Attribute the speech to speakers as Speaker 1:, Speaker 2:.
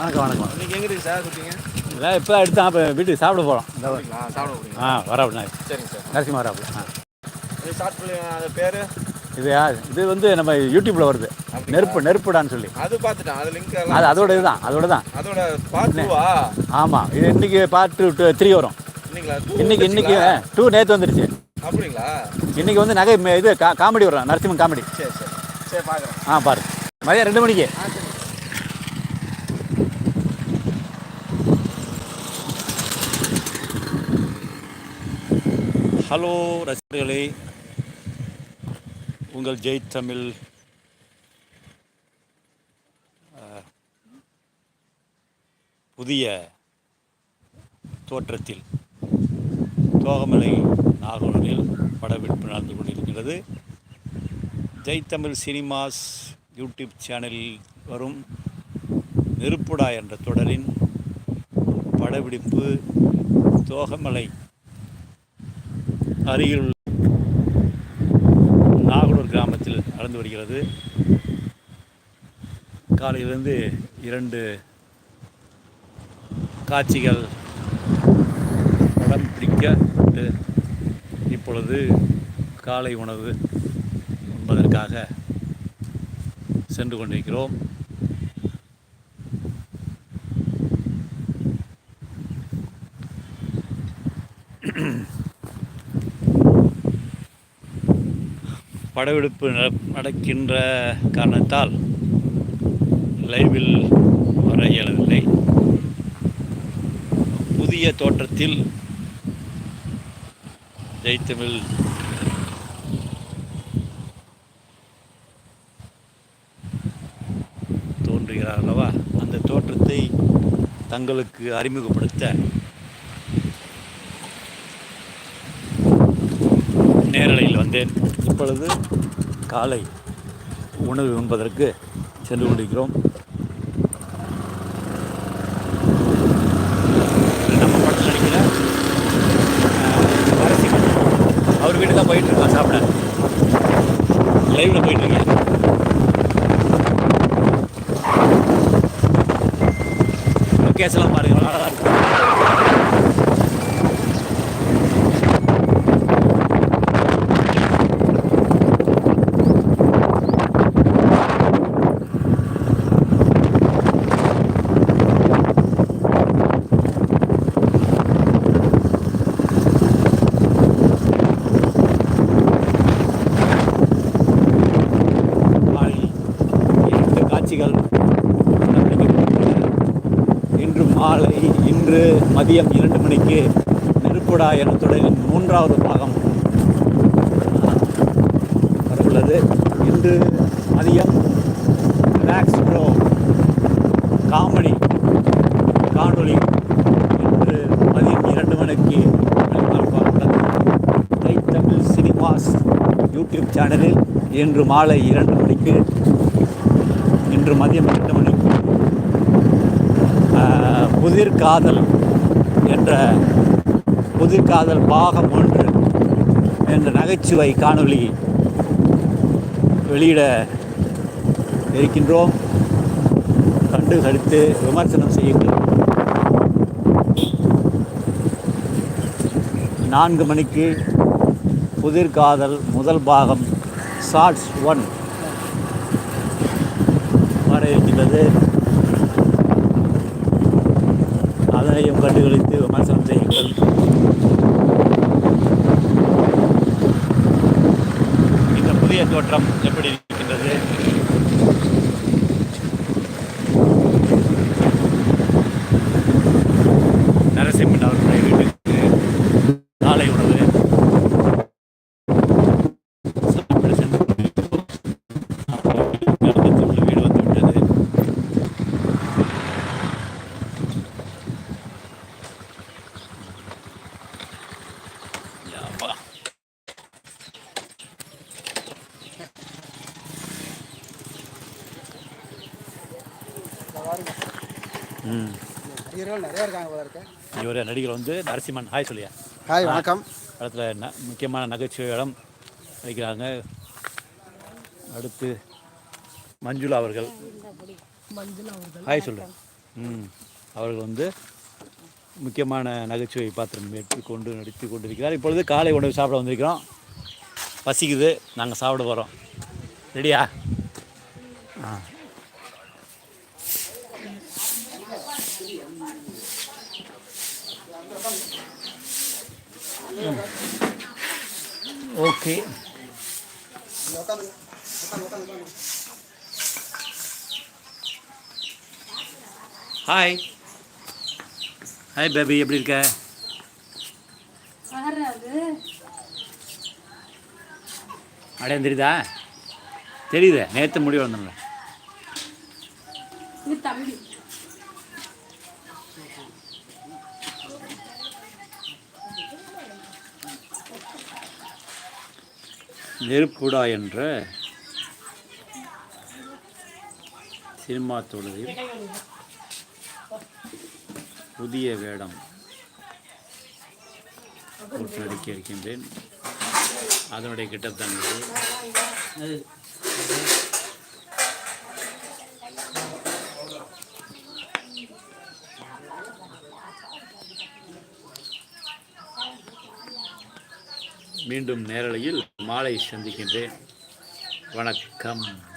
Speaker 1: வணக்கம் வணக்கம்.
Speaker 2: இன்னைக்கு எங்க இருக்கு சார் கொடுத்தீங்க
Speaker 1: இல்லை இப்போ எடுத்தான் இப்போ வீட்டுக்கு சாப்பிட போகிறோம்
Speaker 2: சாப்பிட போறீங்க.
Speaker 1: ஆ வராப்புல
Speaker 2: சரிங்க சார்.
Speaker 1: நரசிம்ம வராப்புல ஆ.
Speaker 2: இது ஷார்ட் ஃபிலிம் அது பேர்?
Speaker 1: இது இது வந்து நம்ம யூடியூப்பில் வருது? நெருப்பு நெருப்புடான்னு சொல்லி.
Speaker 2: அது பார்த்துட்டேன். அது லிங்க்
Speaker 1: அது அதோட இதுதான் அதோட தான்.
Speaker 2: அதோட பார்ட்
Speaker 1: ஆமாம் இது இன்னைக்கு பார்ட் டூ த்ரீ வரும். இன்னைக்கு இன்னைக்கு டூ நேற்று வந்துருச்சு.
Speaker 2: அப்படிங்களா?
Speaker 1: இன்னைக்கு வந்து நகை இது காமெடி வரும் நரசிம்மன் காமெடி.
Speaker 2: சரி சரி. சரி பார்க்குறேன்
Speaker 1: ஆ பாரு. மதியம் ரெண்டு மணிக்கு. ஹலோ ரசிகர்களே. உங்கள் ஜெய் தமிழ். புதிய தோற்றத்தில் தோகமலை நாகூரில் படப்பிடிப்பு நடந்து கொண்டிருக்கிறது. ஜெய் தமிழ் சினிமாஸ் யூடியூப் சேனலில் வரும் நெருப்புடா என்ற தொடரின் படப்பிடிப்பு தோகமலை அருகில் உள்ள நாகலூர் கிராமத்தில் நடந்து வருகிறது. காலையிலிருந்து இரண்டு காட்சிகள் படம் பிடிக்கப்பட்டு இப்பொழுது காலை உணவு உண்பதற்காக சென்று கொண்டிருக்கிறோம். படவெடுப்பு நட- நடக்கின்ற காரணத்தால் லைவில் வர இயலவில்லை. புதிய தோற்றத்தில் ஜெய்தமிழ் தோன்றுகிறார் அல்லவா? அந்த தோற்றத்தை தங்களுக்கு அறிமுகப்படுத்த நேரலையில் வந்தேன் இப்பொழுது காலை உணவு உண்பதற்கு சென்று கொண்டிருக்கிறோம். நம்ம படத்தில் நடிக்கிற அவர் வீட்டு தான் போயிட்டு இருக்கோம் சாப்பிட. லைவில் போயிட்டு இருக்கேன். லொக்கேஷன்லாம் பாருங்க நல்லா தான் இருக்கும் மாலை இரண்டு காட்சிகள் நடைபெறுகின்றன. இன்று மாலை இன்று மதியம் இரண்டு மணிக்கு நெருப்புடா என தொடரின் மூன்றாவது பாகம் வரவுள்ளது. இன்று மதியம் ரிலாக்ஸ் ப்ரோ காமெடி காணொளி இன்று மதியம் இரண்டு மணிக்கு தமிழ் சினிமாஸ் யூடியூப் சேனலில் இன்று மாலை இரண்டு மணிக்கு இன்று மதியம் இரண்டு மணிக்கு புதிர் காதல் என்ற புதிர்காதல் பாகம் ஒன்று என்ற நகைச்சுவை காணொளி வெளியிட இருக்கின்றோம். கண்டு கழித்து விமர்சனம் செய்யுங்கள். நான்கு மணிக்கு புதிர்காதல் முதல் பாகம் ஷார்ட்ஸ் ஒன் வர இருக்கின்றது. அதனையும் கண்டுகளித்து விமர்சனம் செய்யுங்கள் இந்த புதிய தோற்றம் எப்படி இருக்கின்றது நரசிம்மன் அவர்களுடைய வீட்டுக்கு காலை உணவு சாப்பிட சென்று கொண்டிருக்கிறோம். அடுத்து வீடு வந்து விட்டது யப்பா. ம்
Speaker 3: நடிகர்கள் நிறைய இருக்காங்க போல இருக்கு.
Speaker 1: இவர் நடிகர் வந்து நரசிம்மன். ஹாய் சொல்லியா?
Speaker 3: ஹாய் வணக்கம்.
Speaker 1: படத்தில் ந முக்கியமான நகைச்சுவை இடம் நடிக்கிறாங்க. அடுத்து மஞ்சுளா அவர்கள். ஹாய் சொல்லு. ம் அவர்கள் வந்து முக்கியமான நகைச்சுவை பாத்திரம் ஏற்றுக்கொண்டு நடித்து கொண்டிருக்கிறார். இப்பொழுது காலை உணவு சாப்பிட வந்திருக்கிறோம். பசிக்குது. நாங்கள் சாப்பிட போகிறோம் ரெடியா ஆ. ஓகே ஹாய் ஹாய் பேபி எப்படி இருக்க? அடையான் தெரியுதா? தெரியுது. நேற்று முடிவு வந்தோம்ல.
Speaker 4: இது தம்பி.
Speaker 1: நெருப்புடா என்ற சினிமா தொழிலில் புதிய வேடம் போட்டு நடிக்க இருக்கின்றேன். அதனுடைய கிட்டத்தான் மீண்டும் நேரலையில் மாலை சந்திக்கின்றேன். வணக்கம்.